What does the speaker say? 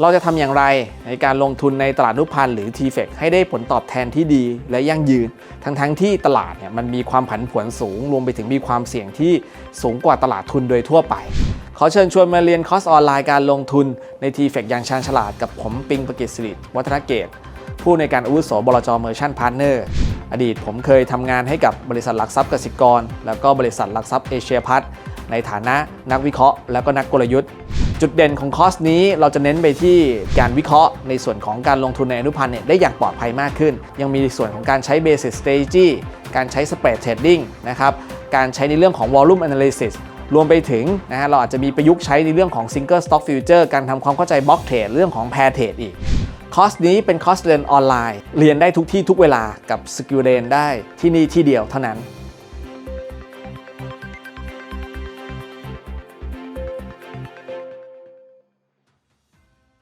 เราจะทำอย่างไรในการลงทุนในตลาดนุพันธ์หรือ t f e c ให้ได้ผลตอบแทนที่ดีและยั่งยืน ทั้งๆทที่ตลาดเนี่ยมันมีความผันผวนสูง รวมไปถึงมีความเสี่ยงที่สูงกว่าตลาดทุนโดยทั่วไป ขอเชิญชวนมาเรียนคอร์สออนไลน์การลงทุนใน t f e c อย่างชาญฉลาดกับผมปิงประกิตสิริวัฒนเกต ผู้ในการอาวุโสบลจเมอร์ชั่นพาร์เนอร์อดีตผมเคยทำงานให้กับบริษัทหลักทรัพย์กสิกร แล้วก็บริษัทหลักทรัพย์เอเชียพัฒน์ในฐานะนักวิเคราะห์ แล้วก็นักกลยุทธ์ จุดเด่นของคอร์สนี้เราจะเน้นไปที่การวิเคราะห์ในส่วนของการลงทุนในอนุพันธ์เนี่ยได้อย่างปลอดภัยมากขึ้น ยังมีส่วนของการใช้ Basic Strategy การใช้ Spread Trading นะครับ การใช้ในเรื่องของ Volume Analysis รวมไปถึงนะฮะเราอาจจะมีประยุกต์ใช้ในเรื่องของ Single Stock Future การทำความเข้าใจ Block Trade เรื่องของ Pair Trade อีกคอร์สนี้เป็นคอร์สเรียนออนไลน์ เรียนได้ทุกที่ทุกเวลากับสกิลเรียนได้ที่นี่ที่เดียวเท่านั้น